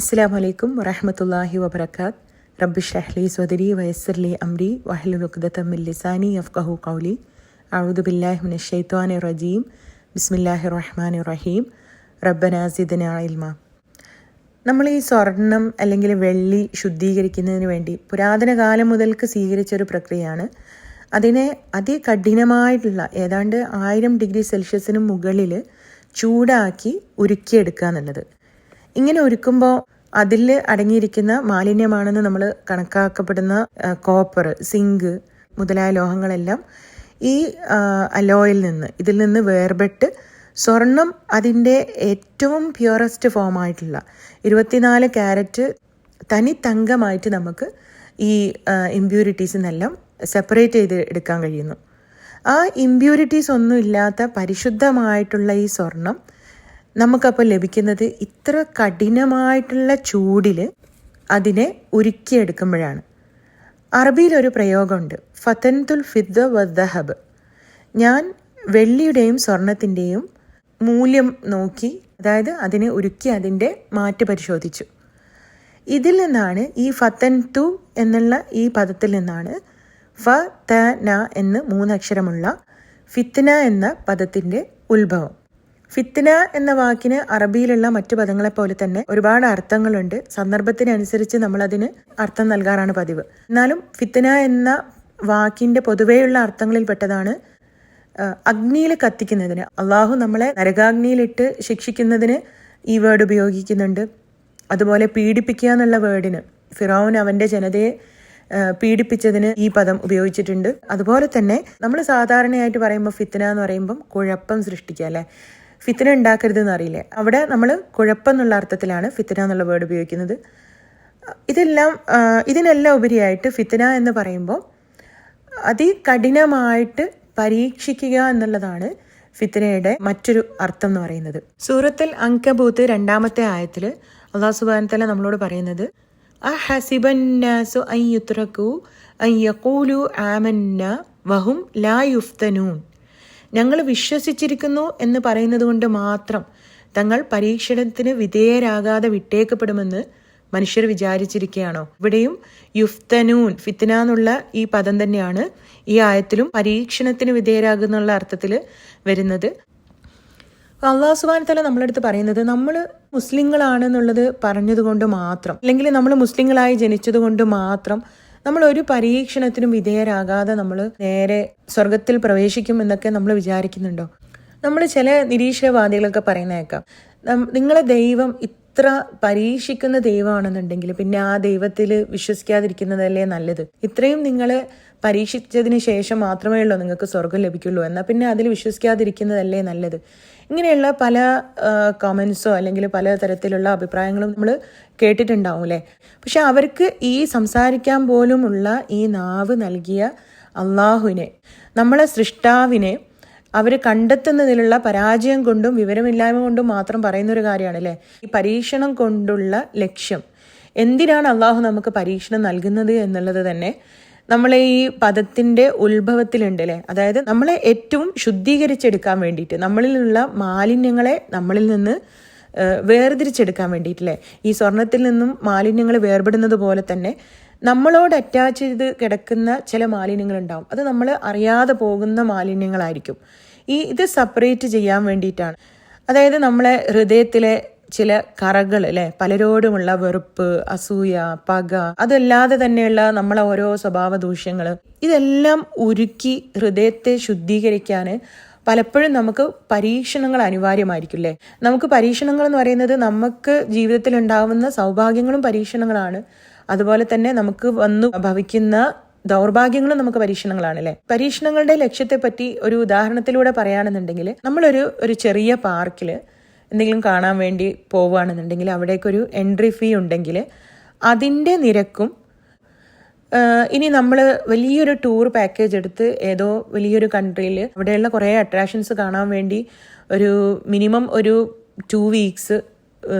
അസ്സാം വലൈക്കും വറഹമത്തല്ലാഹി വബർക്കാത്ത് റബ്ബി ഷഹ്ലി സ്വദരി വയസ്സർലി അംരി വഹലുഖദത്തമ്മിൽ ലിസാനി അഫ്കഹു കൗലി അഴുദു ബില്ലാഹിമിൻ ഷെയ്ത്വാൻ റജീം. ബിസ്മില്ലാഹി റഹ്മാൻ റഹീം. റബ്ബന ഇൽമ. നമ്മൾ ഈ സ്വർണം അല്ലെങ്കിൽ വെള്ളി ശുദ്ധീകരിക്കുന്നതിന് വേണ്ടി പുരാതന കാലം മുതൽക്ക് സ്വീകരിച്ച ഒരു പ്രക്രിയയാണ്. അതിനെ അതികഠിനമായിട്ടുള്ള ഏതാണ്ട് ആയിരം ഡിഗ്രി സെൽഷ്യസിന് മുകളിൽ ചൂടാക്കി ഉരുക്കിയെടുക്കുക എന്നുള്ളത്. ഇങ്ങനെ ഒരുക്കുമ്പോൾ അതിൽ അടങ്ങിയിരിക്കുന്ന മാലിന്യമാണെന്ന് നമ്മൾ കണക്കാക്കപ്പെടുന്ന കോപ്പർ സിങ്ക് മുതലായ ലോഹങ്ങളെല്ലാം ഈ അലോയിൽ നിന്ന് ഇതിൽ നിന്ന് വേർപെട്ട് സ്വർണം അതിന്റെ ഏറ്റവും പ്യുറസ്റ്റ് ഫോമായിട്ടുള്ള ഇരുപത്തിനാല് ക്യാരറ്റ് തനി തങ്കമായിട്ട് നമുക്ക് ഈ ഇമ്പ്യൂരിറ്റീസ് നിന്നെല്ലാം സെപ്പറേറ്റ് ചെയ്ത് എടുക്കാൻ കഴിയുന്നു. ആ ഇമ്പ്യൂരിറ്റീസ് ഒന്നും ഇല്ലാത്ത പരിശുദ്ധമായിട്ടുള്ള ഈ സ്വർണം നമുക്കപ്പോൾ ലഭിക്കുന്നത് ഇത്ര കഠിനമായിട്ടുള്ള ചൂടിൽ അതിനെ ഉരുക്കിയെടുക്കുമ്പോഴാണ്. അറബിയിലൊരു പ്രയോഗമുണ്ട്. ഫതൻതുൽ ഫിദ്ദ വദ്ദഹബ് ഞാൻ വെള്ളിയുടെയും സ്വർണത്തിന്റെയും മൂല്യം നോക്കി അതായത് അതിനെ ഉരുക്കി അതിന്റെ മാറ്റ് പരിശോധിച്ചു. ഇതിൽ നിന്നാണ് ഈ ഫത്തൻ തു എന്നുള്ള ഈ പദത്തിൽ നിന്നാണ് ഫ ത ന എന്ന് മൂന്നക്ഷരമുള്ള ഫിത്ന എന്ന പദത്തിന്റെ ഉത്ഭവം. ഫിത്തിന എന്ന വാക്കിന് അറബിയിലുള്ള മറ്റു പദങ്ങളെ പോലെ തന്നെ ഒരുപാട് അർത്ഥങ്ങളുണ്ട്. സന്ദർഭത്തിനനുസരിച്ച് നമ്മൾ അതിന് അർത്ഥം നൽകാറാണ് പതിവ്. എന്നാലും ഫിത്തിന എന്ന വാക്കിന്റെ പൊതുവെയുള്ള അർത്ഥങ്ങളിൽ പെട്ടതാണ് അഗ്നിയിൽ കത്തിക്കുന്നതിന്. അള്ളാഹു നമ്മളെ നരകാഗ്നിയിലിട്ട് ശിക്ഷിക്കുന്നതിന് ഈ വേർഡ് ഉപയോഗിക്കുന്നുണ്ട്. അതുപോലെ പീഡിപ്പിക്കുക എന്നുള്ള വേർഡിന് ഫിറോൻ അവന്റെ ജനതയെ പീഡിപ്പിച്ചതിന് ഈ പദം ഉപയോഗിച്ചിട്ടുണ്ട്. അതുപോലെ തന്നെ നമ്മൾ സാധാരണയായിട്ട് പറയുമ്പോൾ ഫിത്തന എന്ന് പറയുമ്പം കുഴപ്പം സൃഷ്ടിക്കുക അല്ലെ? ഫിത്തന ഉണ്ടാക്കരുത് എന്നറിയില്ലേ അവിടെ നമ്മൾ കുഴപ്പം എന്നുള്ള അർത്ഥത്തിലാണ് ഫിത്തന എന്നുള്ള വേർഡ് ഉപയോഗിക്കുന്നത്. ഇതെല്ലാം ഇതിനെല്ലാം ഉപരിയായിട്ട് ഫിത്തന എന്ന് പറയുമ്പോൾ അതികഠിനമായിട്ട് പരീക്ഷിക്കുക എന്നുള്ളതാണ് ഫിത്തനയുടെ മറ്റൊരു അർത്ഥം എന്ന് പറയുന്നത്. സൂറത്തിൽ അങ്കബൂത്ത് രണ്ടാമത്തെ ആയത്തിൽ അള്ളാഹു സുബാനത്തല നമ്മളോട് പറയുന്നത് അഹസിബന്നാസു അൻ അയ്യക്കൂലു ആമന്ന വഹും ലാ യുഫ്തനൂൻ. ഞങ്ങൾ വിശ്വസിച്ചിരിക്കുന്നു എന്ന് പറയുന്നത് കൊണ്ട് മാത്രം തങ്ങൾ പരീക്ഷണത്തിന് വിധേയരാകാതെ വിട്ടേക്കപ്പെടുമെന്ന് മനുഷ്യർ വിചാരിച്ചിരിക്കുകയാണോ? ഇവിടെയും യുഫ്തനൂൻ ഫിത്തന എന്നുള്ള ഈ പദം തന്നെയാണ് ഈ ആയത്തിലും പരീക്ഷണത്തിന് വിധേയരാകുന്നുള്ള അർത്ഥത്തിൽ വരുന്നത്. അള്ളാഹു സുബാൻ തല നമ്മളടുത്ത് പറയുന്നത് നമ്മൾ മുസ്ലിങ്ങളാണെന്നുള്ളത് പറഞ്ഞതുകൊണ്ട് മാത്രം അല്ലെങ്കിൽ നമ്മൾ മുസ്ലിങ്ങളായി ജനിച്ചതുകൊണ്ട് മാത്രം നമ്മൾ ഒരു പരീക്ഷണത്തിനും വിധേയരാകാതെ നമ്മൾ നേരെ സ്വർഗത്തിൽ പ്രവേശിക്കും എന്നൊക്കെ നമ്മൾ വിചാരിക്കുന്നുണ്ടോ? നമ്മൾ ചില നിരീക്ഷണവാദികളൊക്കെ പറയുന്നേക്കാം നിങ്ങളെ ദൈവം ഇത്ര പരീക്ഷിക്കുന്ന ദൈവമാണെന്നുണ്ടെങ്കിൽ പിന്നെ ആ ദൈവത്തിൽ വിശ്വസിക്കാതിരിക്കുന്നതല്ലേ നല്ലത്? ഇത്രയും നിങ്ങളെ പരീക്ഷിച്ചതിന് ശേഷം മാത്രമേ ഉള്ളൂ നിങ്ങൾക്ക് സ്വർഗം ലഭിക്കുള്ളൂ. എന്നാൽ പിന്നെ അതിൽ വിശ്വസിക്കാതിരിക്കുന്നതല്ലേ നല്ലത്? ഇങ്ങനെയുള്ള പല കമൻസോ അല്ലെങ്കിൽ പല തരത്തിലുള്ള അഭിപ്രായങ്ങളും നമ്മൾ കേട്ടിട്ടുണ്ടാവും അല്ലേ? പക്ഷെ അവർക്ക് ഈ സംസാരിക്കാൻ പോലുമുള്ള ഈ നാവ് നൽകിയ അള്ളാഹുവിനെ നമ്മളെ സൃഷ്ടാവിനെ അവർ കണ്ടെത്തുന്നതിലുള്ള പരാജയം കൊണ്ടും വിവരമില്ലായ്മ കൊണ്ടും മാത്രം പറയുന്ന ഒരു കാര്യമാണ് അല്ലേ ഈ പരീക്ഷണം കൊണ്ടുള്ള ലക്ഷ്യം. എന്തിനാണ് അള്ളാഹു നമുക്ക് പരീക്ഷണം നൽകുന്നത് എന്നുള്ളത് തന്നെ നമ്മളെ ഈ പദത്തിന്റെ ഉത്ഭവത്തിലുണ്ട് അല്ലേ അതായത് നമ്മളെ ഏറ്റവും ശുദ്ധീകരിച്ചെടുക്കാൻ വേണ്ടിയിട്ട് നമ്മളിലുള്ള മാലിന്യങ്ങളെ നമ്മളിൽ നിന്ന് വേർതിരിച്ചെടുക്കാൻ വേണ്ടിയിട്ടല്ലേ? ഈ സ്വർണത്തിൽ നിന്നും മാലിന്യങ്ങൾ വേർപെടുന്നത് പോലെ തന്നെ നമ്മളോട് അറ്റാച്ച് ചെയ്ത് കിടക്കുന്ന ചില മാലിന്യങ്ങൾ ഉണ്ടാവും അത് നമ്മൾ അറിയാതെ പോകുന്ന മാലിന്യങ്ങളായിരിക്കും. ഈ ഇത് സെപ്പറേറ്റ് ചെയ്യാൻ വേണ്ടിയിട്ടാണ്. അതായത് നമ്മളെ ഹൃദയത്തിലെ ചില കറകൾ അല്ലെ? പലരോടുമുള്ള വെറുപ്പ് അസൂയ പക അതല്ലാതെ തന്നെയുള്ള നമ്മളെ ഓരോ സ്വഭാവ ദൂഷ്യങ്ങൾ. ഇതെല്ലാം ഉരുക്കി ഹൃദയത്തെ ശുദ്ധീകരിക്കാൻ പലപ്പോഴും നമുക്ക് പരീക്ഷണങ്ങൾ അനിവാര്യമായിരിക്കും അല്ലേ? നമുക്ക് പരീക്ഷണങ്ങൾ എന്ന് പറയുന്നത് നമുക്ക് ജീവിതത്തിൽ ഉണ്ടാകുന്ന സൗഭാഗ്യങ്ങളും പരീക്ഷണങ്ങളാണ്. അതുപോലെ തന്നെ നമുക്ക് വന്നു ഭവിക്കുന്ന ദൗർഭാഗ്യങ്ങളും നമുക്ക് പരീക്ഷണങ്ങളാണ് അല്ലേ? പരീക്ഷണങ്ങളുടെ ലക്ഷ്യത്തെ പറ്റി ഒരു ഉദാഹരണത്തിലൂടെ പറയുകയാണെന്നുണ്ടെങ്കിൽ നമ്മളൊരു ഒരു ചെറിയ പാർക്കിൽ എന്തെങ്കിലും കാണാൻ വേണ്ടി പോവുകയാണെന്നുണ്ടെങ്കിൽ അവിടേക്കൊരു എൻട്രി ഫീ ഉണ്ടെങ്കിൽ അതിന്റെ നിരക്കും ഇനി നമ്മൾ വലിയൊരു ടൂർ പാക്കേജ് എടുത്ത് ഏതോ വലിയൊരു കൺട്രിയിൽ അവിടെയുള്ള കുറേ അട്രാക്ഷൻസ് കാണാൻ വേണ്ടി ഒരു മിനിമം ഒരു ടു വീക്സ്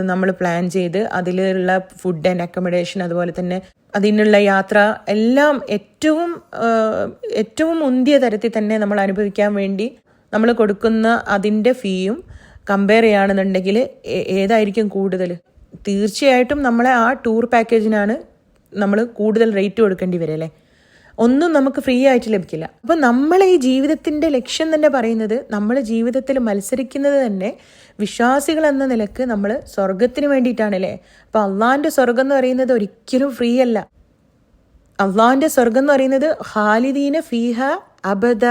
നമ്മൾ പ്ലാൻ ചെയ്ത് അതിലുള്ള ഫുഡ് ആൻഡ് അക്കോമഡേഷൻ അതുപോലെ തന്നെ അതിനുള്ള യാത്ര എല്ലാം ഏറ്റവും ഏറ്റവും മുന്തിയ തരത്തിൽ തന്നെ നമ്മൾ അനുഭവിക്കാൻ വേണ്ടി നമ്മൾ കൊടുക്കുന്ന അതിന്റെ ഫീയും കമ്പയർ ചെയ്യുകയാണെന്നുണ്ടെങ്കിൽ ഏതായിരിക്കും കൂടുതൽ? തീർച്ചയായിട്ടും നമ്മളെ ആ ടൂർ പാക്കേജിനാണ് നമ്മൾ കൂടുതൽ റേറ്റ് കൊടുക്കേണ്ടി വരും അല്ലേ? ഒന്നും നമുക്ക് ഫ്രീ ആയിട്ട് ലഭിക്കില്ല. അപ്പം നമ്മൾ ഈ ജീവിതത്തിന്റെ ലക്ഷ്യം തന്നെ പറയുന്നത് നമ്മൾ ജീവിതത്തിൽ മത്സരിക്കുന്നത് തന്നെ വിശ്വാസികൾ എന്ന നിലയ്ക്ക് നമ്മൾ സ്വർഗത്തിന് വേണ്ടിയിട്ടാണല്ലേ? അപ്പം അള്ളാഹിന്റെ സ്വർഗം എന്ന് പറയുന്നത് ഒരിക്കലും ഫ്രീ അല്ല. അള്ളാഹിന്റെ സ്വർഗം എന്ന് പറയുന്നത് ഹാലിദീന ഫീഹ അബദ.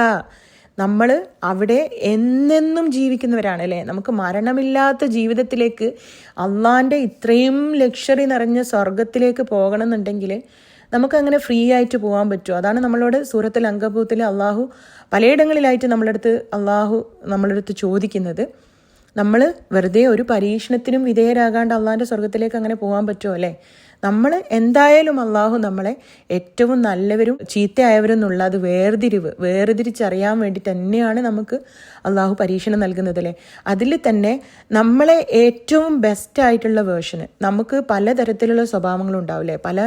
നമ്മൾ അവിടെ എന്നെന്നും ജീവിക്കുന്നവരാണ് അല്ലേ നമുക്ക് മരണമില്ലാത്ത ജീവിതത്തിലേക്ക് അള്ളാന്റെ ഇത്രയും ലക്ഷറി നിറഞ്ഞ സ്വർഗത്തിലേക്ക് പോകണം എന്നുണ്ടെങ്കിൽ നമുക്കങ്ങനെ ഫ്രീ ആയിട്ട് പോകാൻ പറ്റുമോ? അതാണ് നമ്മളോട് സൂറത്തിൽ അങ്കബൂത്തിൽ അള്ളാഹു പലയിടങ്ങളിലായിട്ട് നമ്മളടുത്ത് അള്ളാഹു നമ്മളടുത്ത് ചോദിക്കുന്നത്. നമ്മൾ വെറുതെ ഒരു പരീക്ഷണത്തിനും വിധേയരാകാണ്ട് അള്ളാഹിന്റെ സ്വർഗത്തിലേക്ക് അങ്ങനെ പോകാൻ പറ്റുമോ അല്ലേ? നമ്മൾ എന്തായാലും അള്ളാഹു നമ്മളെ ഏറ്റവും നല്ലവരും ചീത്തയായവരും എന്നുള്ള അത് വേർതിരിവ് വേർതിരിച്ചറിയാൻ വേണ്ടി തന്നെയാണ് നമുക്ക് അള്ളാഹു പരീക്ഷണം നൽകുന്നത് അല്ലേ? അതിൽ തന്നെ നമ്മളെ ഏറ്റവും ബെസ്റ്റ് ആയിട്ടുള്ള വേർഷന് നമുക്ക് പലതരത്തിലുള്ള സ്വഭാവങ്ങളും ഉണ്ടാവില്ലേ പല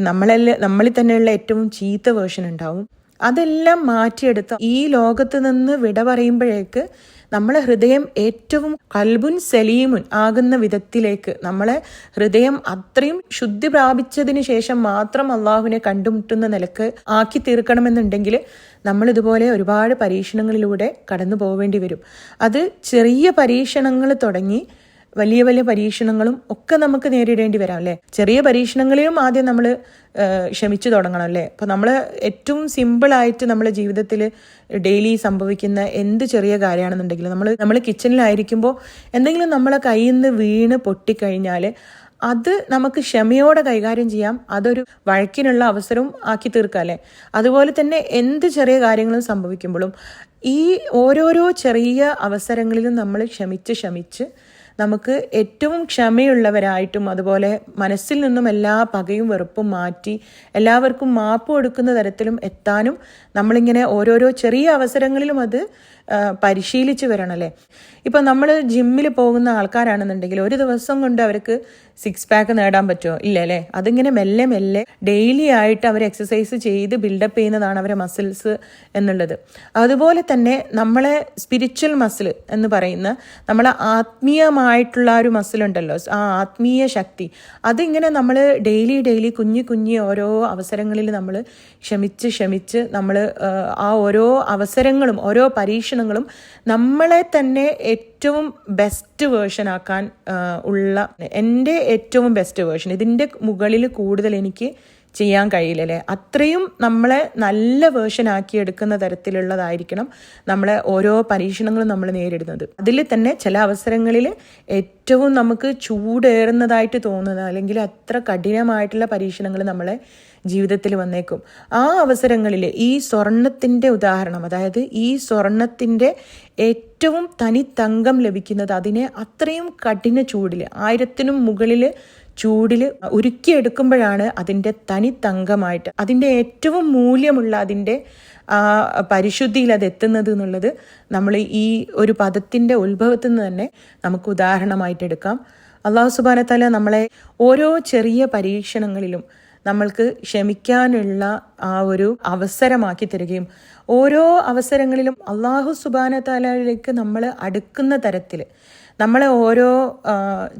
നമ്മളെ നമ്മളിൽ തന്നെയുള്ള ഏറ്റവും ചീത്ത വേർഷൻ ഉണ്ടാവും. അതെല്ലാം മാറ്റിയെടുത്ത് ഈ ലോകത്ത് നിന്ന് വിട പറയുമ്പോഴേക്ക് നമ്മളെ ഹൃദയം ഏറ്റവും കൽബുൻ സലീമുൻ ആകുന്ന വിധത്തിലേക്ക് നമ്മളെ ഹൃദയം അത്രയും ശുദ്ധി പ്രാപിച്ചതിന് ശേഷം മാത്രം അള്ളാഹുവിനെ കണ്ടുമുട്ടുന്ന നിലയ്ക്ക് ആക്കി തീർക്കണമെന്നുണ്ടെങ്കിൽ നമ്മൾ ഇതുപോലെ ഒരുപാട് പരീക്ഷണങ്ങളിലൂടെ കടന്നു പോവേണ്ടി വരും. അത് ചെറിയ പരീക്ഷണങ്ങൾ തുടങ്ങി വലിയ വലിയ പരീക്ഷണങ്ങളും ഒക്കെ നമുക്ക് നേരിടേണ്ടി വരാം അല്ലേ? ചെറിയ പരീക്ഷണങ്ങളിലും ആദ്യം നമ്മൾ ക്ഷമിച്ചു തുടങ്ങണം അല്ലേ? അപ്പോൾ നമ്മൾ ഏറ്റവും സിമ്പിളായിട്ട് നമ്മുടെ ജീവിതത്തിൽ ഡെയിലി സംഭവിക്കുന്ന എന്ത് ചെറിയ കാര്യമാണെന്നുണ്ടെങ്കിലും നമ്മൾ നമ്മൾ കിച്ചണിലായിരിക്കുമ്പോൾ എന്തെങ്കിലും നമ്മളെ കയ്യിൽ നിന്ന് വീണ് പൊട്ടിക്കഴിഞ്ഞാൽ അത് നമുക്ക് ക്ഷമയോടെ കൈകാര്യം ചെയ്യാം. അതൊരു വഴക്കിനുള്ള അവസരവും ആക്കി തീർക്കാം അല്ലേ? അതുപോലെ തന്നെ എന്ത് ചെറിയ കാര്യങ്ങളും സംഭവിക്കുമ്പോഴും ഈ ഓരോരോ ചെറിയ അവസരങ്ങളിലും നമ്മൾ ക്ഷമിച്ച് ക്ഷമിച്ച് നമുക്ക് ഏറ്റവും ക്ഷമയുള്ളവരായിട്ടും അതുപോലെ മനസ്സിൽ നിന്നും എല്ലാ പകയും വെറുപ്പും മാറ്റി എല്ലാവർക്കും മാപ്പ് കൊടുക്കുന്ന തരത്തിലും എത്താനും നമ്മളിങ്ങനെ ഓരോരോ ചെറിയ അവസരങ്ങളിലും അത് പരിശീലിച്ച് വരണമല്ലേ ഇപ്പം നമ്മൾ ജിമ്മിൽ പോകുന്ന ആൾക്കാരാണെന്നുണ്ടെങ്കിൽ ഒരു ദിവസം കൊണ്ട് അവർക്ക് സിക്സ് പാക്ക് നേടാൻ പറ്റുമോ? ഇല്ല അല്ലേ അതിങ്ങനെ മെല്ലെ മെല്ലെ ഡെയിലി ആയിട്ട് അവർ എക്സസൈസ് ചെയ്ത് ബിൽഡപ്പ് ചെയ്യുന്നതാണ് അവരെ മസിൽസ് എന്നുള്ളത്. അതുപോലെ തന്നെ നമ്മളെ സ്പിരിച്വൽ മസിൽ എന്ന് പറയുന്ന നമ്മളെ ആത്മീയമായിട്ടുള്ള ഒരു മസിൽ ഉണ്ടല്ലോ. ആ ആത്മീയ ശക്തി. അതിങ്ങനെ നമ്മൾ ഡെയിലി ഡെയിലി കുഞ്ഞു കുഞ്ഞു ഓരോ അവസരങ്ങളിൽ നമ്മൾ ക്ഷമിച്ച് ക്ഷമിച്ച് നമ്മൾ ആ ഓരോ അവസരങ്ങളും ഓരോ പരീക്ഷണങ്ങളും നമ്മളെ തന്നെ ഏറ്റവും ബെസ്റ്റ് വേർഷൻ ആക്കാൻ ഉള്ള എന്റെ ഏറ്റവും ബെസ്റ്റ് വേർഷൻ ഇതിന്റെ മുകളിൽ കൂടുതൽ എനിക്ക് ചെയ്യാൻ കഴിയില്ല അല്ലേ അത്രയും നമ്മളെ നല്ല വേർഷൻ ആക്കി എടുക്കുന്ന തരത്തിലുള്ളതായിരിക്കണം നമ്മളെ ഓരോ പരീക്ഷണങ്ങളും നമ്മൾ നേരിടുന്നത്. അതിൽ തന്നെ ചില അവസരങ്ങളിൽ ഏറ്റവും നമുക്ക് ചൂടേറുന്നതായിട്ട് തോന്നുന്നത് അല്ലെങ്കിൽ അത്ര കഠിനമായിട്ടുള്ള പരീക്ഷണങ്ങൾ നമ്മളെ ജീവിതത്തിൽ വന്നേക്കും. ആ അവസരങ്ങളിൽ ഈ സ്വർണത്തിന്റെ ഉദാഹരണം അതായത് ഈ സ്വർണത്തിന്റെ ഏറ്റവും തനി തങ്കം ലഭിക്കുന്നത് അതിനെ അത്രയും കഠിന ചൂടിൽ ആയിരത്തിനും മുകളിൽ ചൂടിൽ ഉരുക്കിയെടുക്കുമ്പോഴാണ് അതിന്റെ തനി തങ്കമായിട്ട് അതിന്റെ ഏറ്റവും മൂല്യമുള്ള അതിന്റെ പരിശുദ്ധിയിൽ അത് എത്തുന്നത് എന്നുള്ളത് നമ്മൾ ഈ ഒരു പദത്തിന്റെ ഉത്ഭവത്തിൽ നിന്ന് തന്നെ നമുക്ക് ഉദാഹരണമായിട്ട് എടുക്കാം. അള്ളാഹു സുബാനത്തല നമ്മളെ ഓരോ ചെറിയ പരീക്ഷണങ്ങളിലും നമ്മൾക്ക് ക്ഷമിക്കാനുള്ള ആ ഒരു അവസരമാക്കി തരികയും ഓരോ അവസരങ്ങളിലും അള്ളാഹു സുബാന താലയിലേക്ക് നമ്മൾ അടുക്കുന്ന തരത്തിൽ നമ്മളെ ഓരോ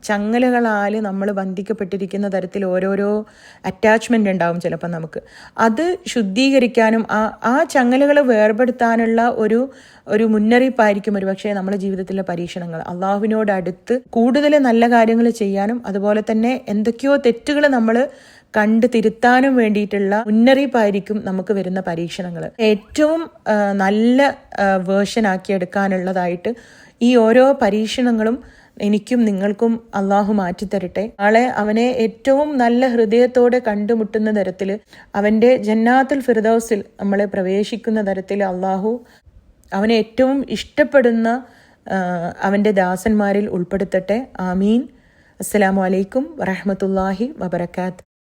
ചങ്ങലകളാൽ നമ്മൾ ബന്ധിക്കപ്പെട്ടിരിക്കുന്ന തരത്തിൽ ഓരോരോ അറ്റാച്ച്മെന്റ് ഉണ്ടാവും ചിലപ്പോൾ നമുക്ക്. അത് ശുദ്ധീകരിക്കാനും ആ ആ ചങ്ങലകൾ വേർപെടുത്താനുള്ള ഒരു ഒരു മുന്നറിയിപ്പായിരിക്കും ഒരു പക്ഷേ നമ്മുടെ ജീവിതത്തിലെ പരീക്ഷണങ്ങൾ. അള്ളാഹുവിനോടടുത്ത് കൂടുതൽ നല്ല കാര്യങ്ങൾ ചെയ്യാനും അതുപോലെ തന്നെ എന്തൊക്കെയോ തെറ്റുകൾ നമ്മൾ കണ്ട് തിരുത്താനും വേണ്ടിയിട്ടുള്ള മുന്നറിയിപ്പായിരിക്കും നമുക്ക് വരുന്ന പരീക്ഷണങ്ങൾ ഏറ്റവും നല്ല വേർഷൻ ആക്കി എടുക്കാനുള്ളതായിട്ട് ഈ ഓരോ പരീക്ഷണങ്ങളും എനിക്കും നിങ്ങൾക്കും അള്ളാഹു മാറ്റിത്തരട്ടെ. ആളെ അവനെ ഏറ്റവും നല്ല ഹൃദയത്തോടെ കണ്ടുമുട്ടുന്ന തരത്തിൽ അവന്റെ ജന്നാത്തുൽ ഫിർദൌസിൽ നമ്മളെ പ്രവേശിക്കുന്ന തരത്തിൽ അള്ളാഹു അവനെ ഏറ്റവും ഇഷ്ടപ്പെടുന്ന അവന്റെ ദാസന്മാരിൽ ഉൾപ്പെടുത്തട്ടെ. ആമീൻ. അസ്സലാമു അലൈക്കും വറഹമത്തല്ലാഹി വബർക്കാത്ത്